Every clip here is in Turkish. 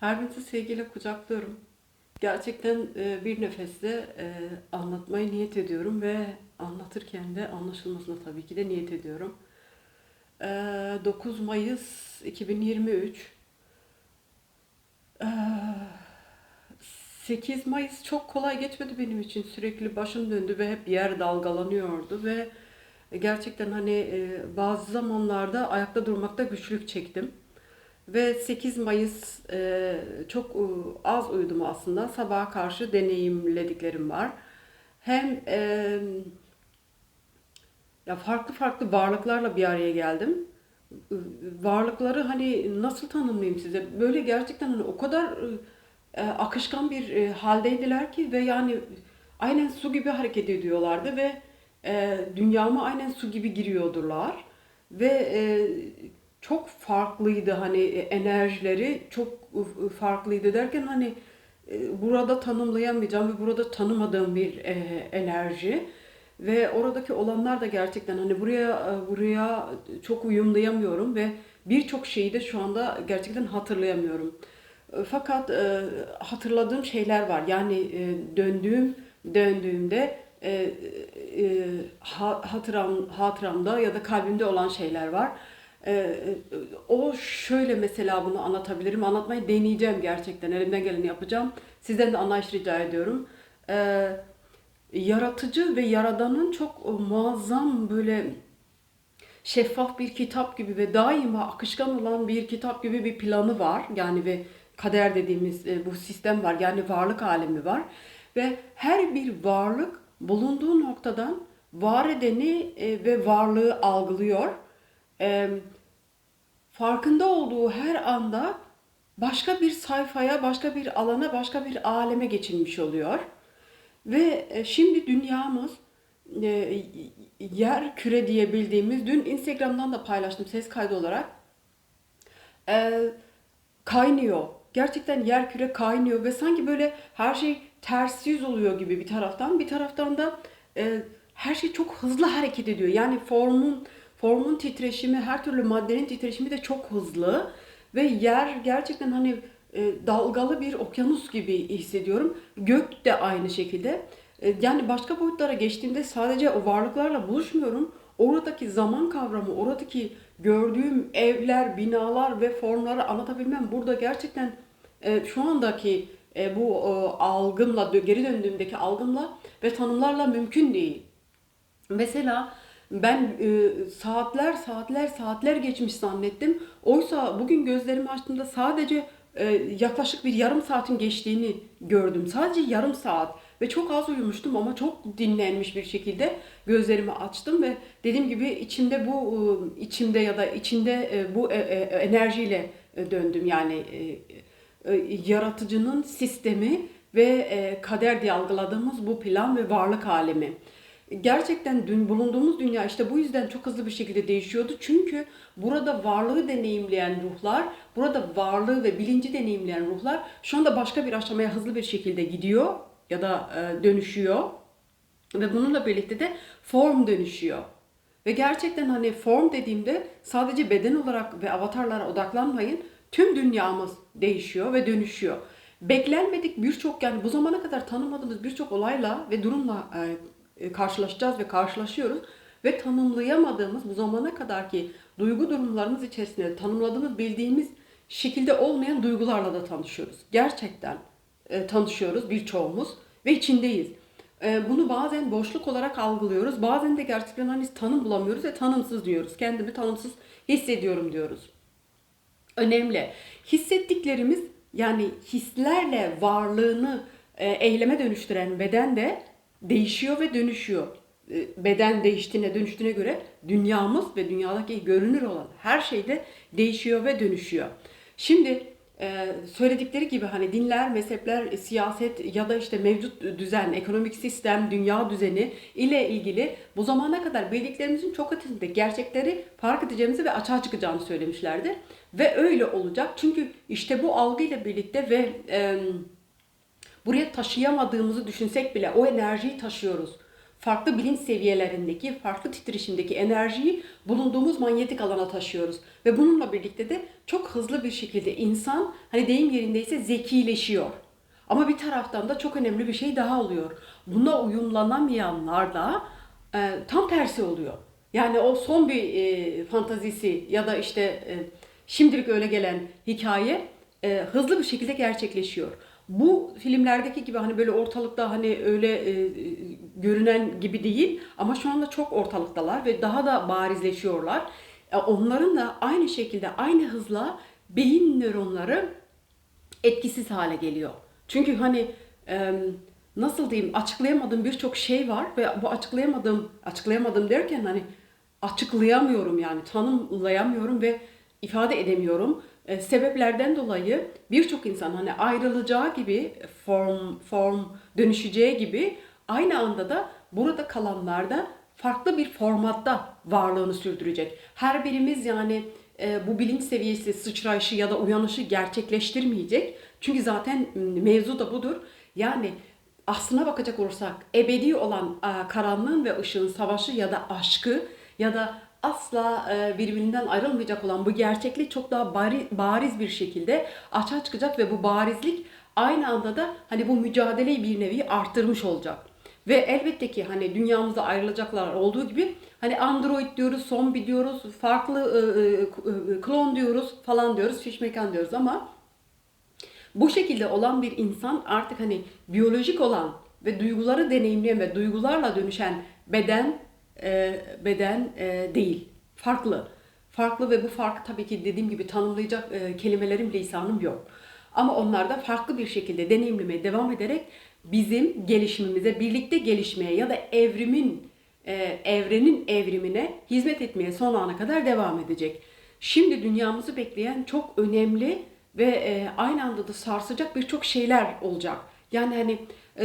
Herkese sevgiyle kucaklıyorum. Gerçekten e, bir nefeste e, anlatmayı niyet ediyorum ve anlatırken de anlaşılmasına tabii ki de niyet ediyorum. E, 9 Mayıs 2023 e, 8 Mayıs çok kolay geçmedi benim için. Sürekli başım döndü ve hep yer dalgalanıyordu ve gerçekten hani e, bazı zamanlarda ayakta durmakta güçlük çektim. Ve 8 Mayıs e, çok e, az uyudum aslında. Sabaha karşı deneyimlediklerim var. Hem e, ya farklı farklı varlıklarla bir araya geldim. E, Varlıkları hani nasıl tanımlayayım size? Böyle gerçekten hani o kadar e, akışkan bir e, haldeydiler ki ve yani aynen su gibi hareket ediyorlardı ve e, dünyama aynen su gibi giriyordurlar. Ve e, çok farklıydı hani e, enerjileri çok farklıydı derken hani e, burada tanımlayamayacağım ve burada tanımadığım bir e, enerji ve oradaki olanlar da gerçekten hani buraya buraya çok uyumlayamıyorum ve birçok şeyi de şu anda gerçekten hatırlayamıyorum. Fakat hatırladığım şeyler var. Yani döndüğüm döndüğümde ha- hatıram hatıramda ya da kalbimde olan şeyler var. E, o şöyle mesela bunu anlatabilirim. Anlatmayı deneyeceğim gerçekten. Elimden geleni yapacağım. Sizden de anlayış rica ediyorum. E, yaratıcı ve yaradanın çok e, muazzam böyle şeffaf bir kitap gibi ve daima akışkan olan bir kitap gibi bir planı var. Yani ve kader dediğimiz e, bu sistem var. Yani varlık alemi var. Ve her bir varlık bulunduğu noktadan var edeni ve varlığı algılıyor. E, farkında olduğu her anda başka bir sayfaya, başka bir alana, başka bir aleme geçilmiş oluyor. Ve e, şimdi dünyamız e, yer küre diye bildiğimiz, dün Instagram'dan da paylaştım ses kaydı olarak, e, kaynıyor. Gerçekten yer küre kaynıyor ve sanki böyle her şey ters yüz oluyor gibi bir taraftan. Bir taraftan da e, her şey çok hızlı hareket ediyor. Yani formun formun titreşimi, her türlü maddenin titreşimi de çok hızlı ve yer gerçekten hani e, dalgalı bir okyanus gibi hissediyorum. Gök de aynı şekilde. E, yani başka boyutlara geçtiğimde sadece o varlıklarla buluşmuyorum. Oradaki zaman kavramı, oradaki gördüğüm evler, binalar ve formları anlatabilmem burada gerçekten e, şu andaki e, bu e, algımla, geri döndüğümdeki algımla ve tanımlarla mümkün değil. Mesela ben e, saatler saatler saatler geçmiş zannettim. Oysa bugün gözlerimi açtığımda sadece e, yaklaşık bir yarım saatin geçtiğini gördüm. Sadece yarım saat ve çok az uyumuştum ama çok dinlenmiş bir şekilde gözlerimi açtım ve dediğim gibi içimde bu e, içimde ya da içinde e, bu e, enerjiyle döndüm. Yani yaratıcının sistemi ve kader diye algıladığımız bu plan ve varlık alemi. Gerçekten dün bulunduğumuz dünya işte bu yüzden çok hızlı bir şekilde değişiyordu. Çünkü burada varlığı deneyimleyen ruhlar, burada varlığı ve bilinci deneyimleyen ruhlar şu anda başka bir aşamaya hızlı bir şekilde gidiyor ya da e, dönüşüyor. Ve bununla birlikte de form dönüşüyor. Ve gerçekten hani form dediğimde sadece beden olarak ve avatarlara odaklanmayın. Tüm dünyamız değişiyor ve dönüşüyor. Beklenmedik birçok yani bu zamana kadar tanımadığımız birçok olayla ve durumla e, karşılaşacağız ve karşılaşıyoruz. Ve tanımlayamadığımız bu zamana kadarki duygu durumlarımız içerisinde tanımladığımız, bildiğimiz şekilde olmayan duygularla da tanışıyoruz. Gerçekten e, tanışıyoruz birçoğumuz ve içindeyiz. E, bunu bazen boşluk olarak algılıyoruz. Bazen de gerçekten hani tanım bulamıyoruz ve tanımsız diyoruz. Kendimi tanımsız hissediyorum diyoruz. Önemli. Hissettiklerimiz yani hislerle varlığını e, eyleme dönüştüren beden de değişiyor ve dönüşüyor. E, beden değiştiğine dönüştüğüne göre dünyamız ve dünyadaki görünür olan her şey de değişiyor ve dönüşüyor. Şimdi e, söyledikleri gibi hani dinler, mezhepler, siyaset ya da işte mevcut düzen, ekonomik sistem, dünya düzeni ile ilgili bu zamana kadar bildiklerimizin çok ötesinde gerçekleri fark edeceğimizi ve açığa çıkacağını söylemişlerdi. Ve öyle olacak çünkü işte bu algıyla birlikte ve e, buraya taşıyamadığımızı düşünsek bile o enerjiyi taşıyoruz. farklı bilinç seviyelerindeki, farklı titreşimdeki enerjiyi bulunduğumuz manyetik alana taşıyoruz. Ve bununla birlikte de çok hızlı bir şekilde insan, hani deyim yerindeyse zekileşiyor. Ama bir taraftan da çok önemli bir şey daha oluyor. Buna uyumlanamayanlar da e, tam tersi oluyor. Yani o son bir e, fantazisi ya da işte e, şimdilik öyle gelen hikaye e, hızlı bir şekilde gerçekleşiyor. Bu filmlerdeki gibi hani böyle ortalıkta hani öyle e, görünen gibi değil ama şu anda çok ortalıktalar ve daha da barizleşiyorlar. E, onların da aynı şekilde aynı hızla beyin nöronları etkisiz hale geliyor. Çünkü hani e, nasıl diyeyim açıklayamadığım birçok şey var ve bu açıklayamadığım açıklayamadım derken hani açıklayamıyorum yani tanımlayamıyorum ve ifade edemiyorum. E, sebeplerden dolayı birçok insan hani ayrılacağı gibi form form dönüşeceği gibi aynı anda da burada kalanlar da farklı bir formatta varlığını sürdürecek. Her birimiz yani e, bu bilinç seviyesi sıçrayışı ya da uyanışı gerçekleştirmeyecek. Çünkü zaten mevzu da budur. Yani aslına bakacak olursak ebedi olan e, karanlığın ve ışığın savaşı ya da aşkı ya da asla e, birbirinden ayrılmayacak olan bu gerçeklik çok daha bari, bariz bir şekilde açığa çıkacak ve bu barizlik aynı anda da hani bu mücadeleyi bir nevi arttırmış olacak. Ve elbette ki hani dünyamızda ayrılacaklar olduğu gibi hani android diyoruz, zombi diyoruz, farklı e, e, klon diyoruz falan diyoruz, fişmekan diyoruz ama bu şekilde olan bir insan artık hani biyolojik olan ve duyguları deneyimleyen ve duygularla dönüşen beden e, beden e, değil. Farklı. Farklı ve bu farkı tabii ki dediğim gibi tanımlayacak e, kelimelerim lisanım yok. Ama onlar da farklı bir şekilde deneyimlemeye devam ederek bizim gelişimimize, birlikte gelişmeye ya da evrimin e, evrenin evrimine hizmet etmeye son ana kadar devam edecek. Şimdi dünyamızı bekleyen çok önemli ve e, aynı anda da sarsacak birçok şeyler olacak. Yani hani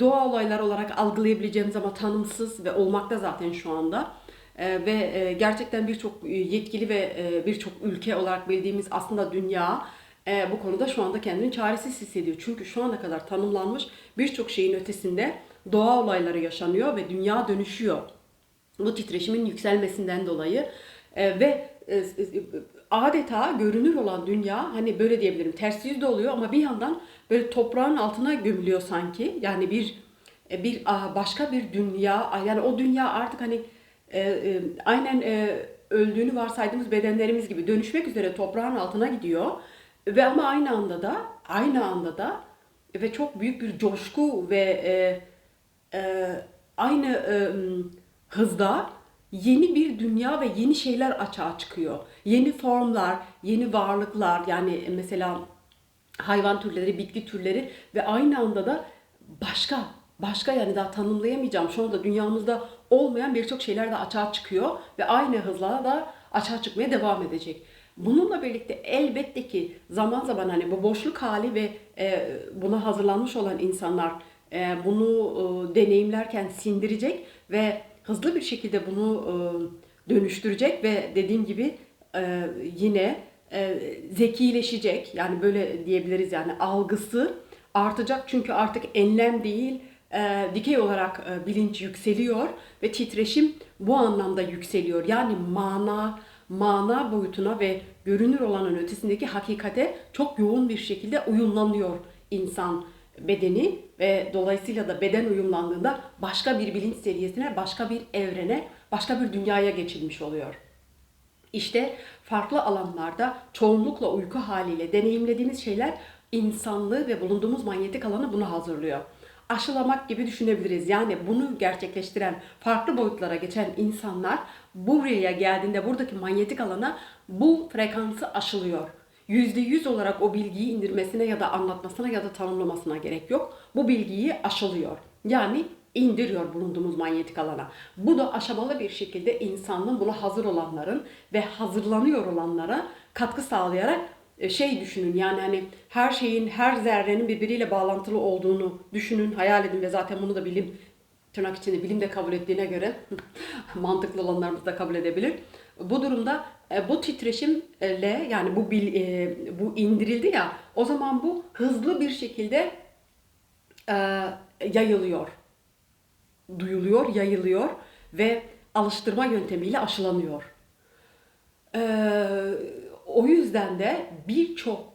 doğa olaylar olarak algılayabileceğimiz ama tanımsız ve olmakta zaten şu anda. E, ve e, gerçekten birçok e, yetkili ve e, birçok ülke olarak bildiğimiz aslında dünya e, bu konuda şu anda kendini çaresiz hissediyor. Çünkü şu ana kadar tanımlanmış birçok şeyin ötesinde doğa olayları yaşanıyor ve dünya dönüşüyor. Bu titreşimin yükselmesinden dolayı E, ve e, e, adeta görünür olan dünya hani böyle diyebilirim ters yüzde oluyor ama bir yandan böyle toprağın altına gömülüyor sanki. Yani bir e, bir a, başka bir dünya yani o dünya artık hani e, e, aynen e, öldüğünü varsaydığımız bedenlerimiz gibi dönüşmek üzere toprağın altına gidiyor. Ve ama aynı anda da aynı anda da ve çok büyük bir coşku ve e, e, aynı e, hızda yeni bir dünya ve yeni şeyler açığa çıkıyor. Yeni formlar, yeni varlıklar yani mesela hayvan türleri, bitki türleri ve aynı anda da başka başka yani daha tanımlayamayacağım şu anda dünyamızda olmayan birçok şeyler de açığa çıkıyor ve aynı hızla da açığa çıkmaya devam edecek. Bununla birlikte elbette ki zaman zaman hani bu boşluk hali ve e, buna hazırlanmış olan insanlar e, bunu e, deneyimlerken sindirecek ve hızlı bir şekilde bunu e, dönüştürecek ve dediğim gibi e, yine e, zekileşecek. Yani böyle diyebiliriz yani algısı artacak çünkü artık enlem değil dikey olarak bilinç yükseliyor ve titreşim bu anlamda yükseliyor. Yani mana mana boyutuna ve görünür olanın ötesindeki hakikate çok yoğun bir şekilde uyumlanıyor insan bedeni ve dolayısıyla da beden uyumlandığında başka bir bilinç seviyesine, başka bir evrene, başka bir dünyaya geçilmiş oluyor. İşte farklı alanlarda çoğunlukla uyku haliyle deneyimlediğimiz şeyler insanlığı ve bulunduğumuz manyetik alanı buna hazırlıyor. Aşılamak gibi düşünebiliriz. Yani bunu gerçekleştiren farklı boyutlara geçen insanlar buraya geldiğinde buradaki manyetik alana bu frekansı aşılıyor. %100 olarak o bilgiyi indirmesine ya da anlatmasına ya da tanımlamasına gerek yok. Bu bilgiyi aşılıyor. Yani indiriyor bulunduğumuz manyetik alana. Bu da aşamalı bir şekilde insanlığın buna hazır olanların ve hazırlanıyor olanlara katkı sağlayarak e, şey düşünün yani hani her şeyin her zerrenin birbiriyle bağlantılı olduğunu düşünün, hayal edin ve zaten bunu da bilim tırnak içinde bilim de kabul ettiğine göre mantıklı olanlarımız da kabul edebilir. Bu durumda bu titreşimle yani bu e, bu indirildi ya o zaman bu hızlı bir şekilde yayılıyor. duyuluyor, yayılıyor ve alıştırma yöntemiyle aşılanıyor. O yüzden de birçok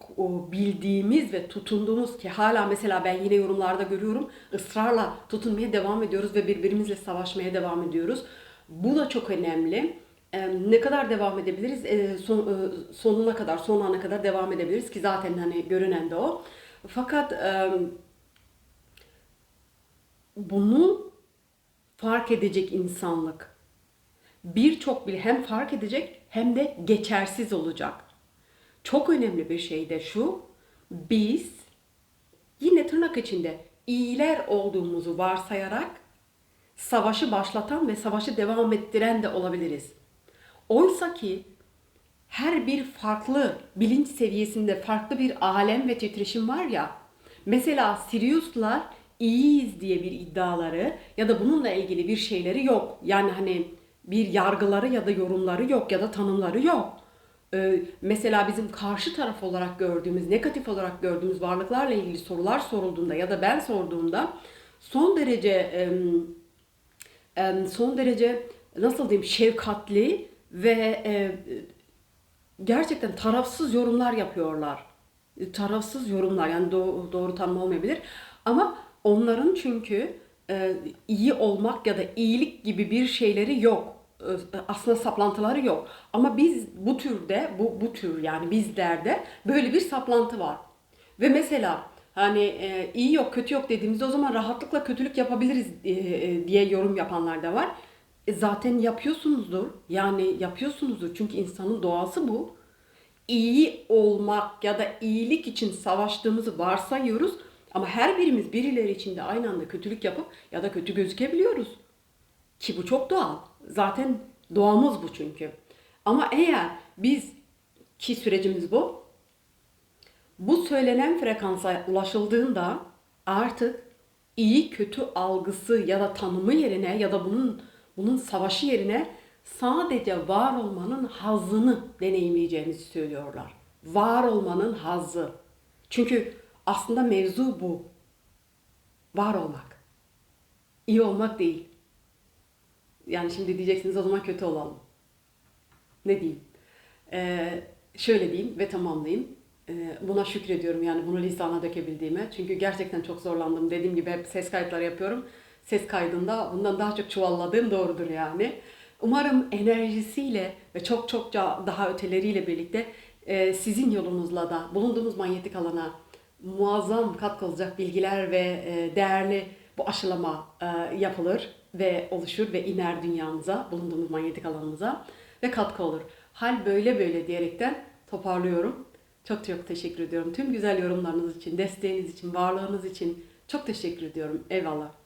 bildiğimiz ve tutunduğumuz ki hala mesela ben yine yorumlarda görüyorum ısrarla tutunmaya devam ediyoruz ve birbirimizle savaşmaya devam ediyoruz. Bu da çok önemli. Ee, ne kadar devam edebiliriz? Ee, son, e, sonuna kadar, son ana kadar devam edebiliriz ki zaten hani görünen de o. Fakat e, bunu fark edecek insanlık birçok bile hem fark edecek hem de geçersiz olacak. Çok önemli bir şey de şu. Biz yine tırnak içinde iyiler olduğumuzu varsayarak savaşı başlatan ve savaşı devam ettiren de olabiliriz. Oysa ki her bir farklı bilinç seviyesinde farklı bir alem ve titreşim var ya. Mesela Sirius'lar iyiyiz diye bir iddiaları ya da bununla ilgili bir şeyleri yok. Yani hani bir yargıları ya da yorumları yok ya da tanımları yok. Ee, mesela bizim karşı taraf olarak gördüğümüz, negatif olarak gördüğümüz varlıklarla ilgili sorular sorulduğunda ya da ben sorduğumda son derece son derece nasıl diyeyim şefkatli ve e, gerçekten tarafsız yorumlar yapıyorlar. E, Tarafsız yorumlar yani doğru, doğru tanım olmayabilir. Ama onların çünkü e, iyi olmak ya da iyilik gibi bir şeyleri yok. E, Aslında saplantıları yok. Ama biz bu türde, bu, bu tür yani bizlerde böyle bir saplantı var. Ve mesela hani e, iyi yok, kötü yok dediğimizde o zaman rahatlıkla kötülük yapabiliriz e, e, diye yorum yapanlar da var. E, zaten yapıyorsunuzdur. Yani yapıyorsunuzdur. Çünkü insanın doğası bu iyi olmak ya da iyilik için savaştığımızı varsayıyoruz. Ama her birimiz birileri için de aynı anda kötülük yapıp ya da kötü gözükebiliyoruz. Ki bu çok doğal. Zaten doğamız bu çünkü. Ama eğer biz ki sürecimiz bu. Bu söylenen frekansa ulaşıldığında artık iyi kötü algısı ya da tanımı yerine ya da bunun bunun savaşı yerine sadece var olmanın hazzını deneyimleyeceğimizi söylüyorlar. Var olmanın hazzı. Çünkü aslında mevzu bu. Var olmak. İyi olmak değil. Yani şimdi diyeceksiniz o zaman kötü olalım. Ne diyeyim? Ee, şöyle diyeyim ve tamamlayayım. Ee, buna şükrediyorum yani bunu lisana dökebildiğime. Çünkü gerçekten çok zorlandım. Dediğim gibi hep ses kayıtları yapıyorum. Ses kaydında bundan daha çok çuvalladığım doğrudur yani. Umarım enerjisiyle ve çok çokça daha öteleriyle birlikte e, sizin yolunuzla da bulunduğumuz manyetik alana muazzam katkı olacak bilgiler ve e, değerli bu aşılama e, yapılır ve oluşur ve iner dünyamıza, bulunduğumuz manyetik alanımıza ve katkı olur. Hal böyle böyle diyerekten toparlıyorum. Çok çok teşekkür ediyorum. Tüm güzel yorumlarınız için, desteğiniz için, varlığınız için çok teşekkür ediyorum. Eyvallah.